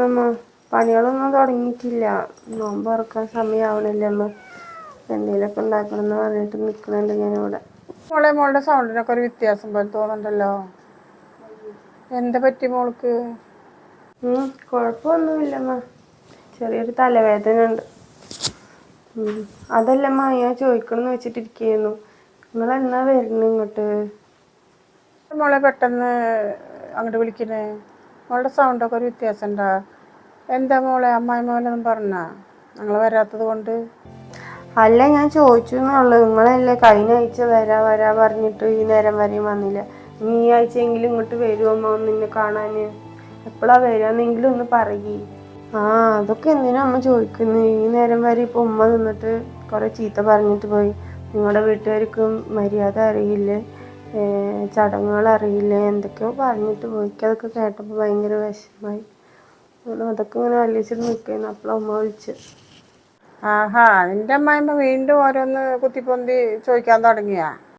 നമ്മ പണികളൊന്നും തുടങ്ങിയിട്ടില്ല. നോമ്പ് തുറക്കാൻ സമയമാവണല്ലേ ഉള്ളൂ എന്തെങ്കിലുമൊക്കെ ഉണ്ടാക്കണം എന്ന് പറഞ്ഞിട്ട് നിൽക്കുന്നുണ്ട് ഞാനിവിടെ മോളെ മോളുടെ സൗണ്ടിനൊക്കെ ഒരു വ്യത്യാസം പോലെ തോന്നുന്നുണ്ടല്ലോ. എന്താ പറ്റി മോൾക്ക്? കുഴപ്പമൊന്നുമില്ലമ്മ ചെറിയൊരു തലവേദന ഉണ്ട്. അതല്ല അതല്ലമ്മ ഞാൻ ചോദിക്കണമെന്ന് വെച്ചിട്ടിരിക്കുന്നു നിങ്ങൾ എന്നാ വരുന്നത് ഇങ്ങോട്ട്? മോളെ പെട്ടെന്ന് അങ്ങോട്ട് വിളിക്കണേ. മോളുടെ സൗണ്ടൊക്കെ ഒരു വ്യത്യാസം ഉണ്ടാ എന്താ മോളെ അമ്മായി മോനൊന്നും പറഞ്ഞാ? ഞങ്ങൾ വരാത്തത് കൊണ്ട്. അല്ല ഞാൻ ചോദിച്ചു എന്നുള്ളത് നിങ്ങളല്ലേ കഴിഞ്ഞ ആഴ്ച വരാ വരാ പറഞ്ഞിട്ട് ഈ നേരം വരെയും വന്നില്ല. നീ ഈ ആഴ്ചയെങ്കിലും ഇങ്ങോട്ട് വരുമോ നിന്നെ കാണാന്. എപ്പോഴാ വരാന്നെങ്കിലും ഒന്ന് പറയേ. ആ അതൊക്കെ എന്തിനാ അമ്മ ചോദിക്കുന്നു? ഈ നേരം വരെ ഇപ്പൊ ഉമ്മ നിന്നിട്ട് കൊറേ ചീത്ത പറഞ്ഞിട്ട് പോയി. നിങ്ങളുടെ വീട്ടുകാർക്കും മര്യാദ അറിയില്ലേ? ചടങ്ങുകൾ അറിയില്ല എന്തൊക്കെയോ പറഞ്ഞിട്ട് പോയി. എനിക്ക് അതൊക്കെ കേട്ടപ്പോൾ ഭയങ്കര വിഷമായി. അങ്ങനെ അതൊക്കെ ഇങ്ങനെ വലിച്ചിട്ട് നിൽക്കുന്നു. അപ്പോൾ ഉമ്മ വിളിച്ച്. ആഹാ നിന്റെ അമ്മായിമ്മ വീണ്ടും ഓരോന്ന് കുത്തിപ്പൊന്തി ചോദിക്കാൻ തുടങ്ങിയാ?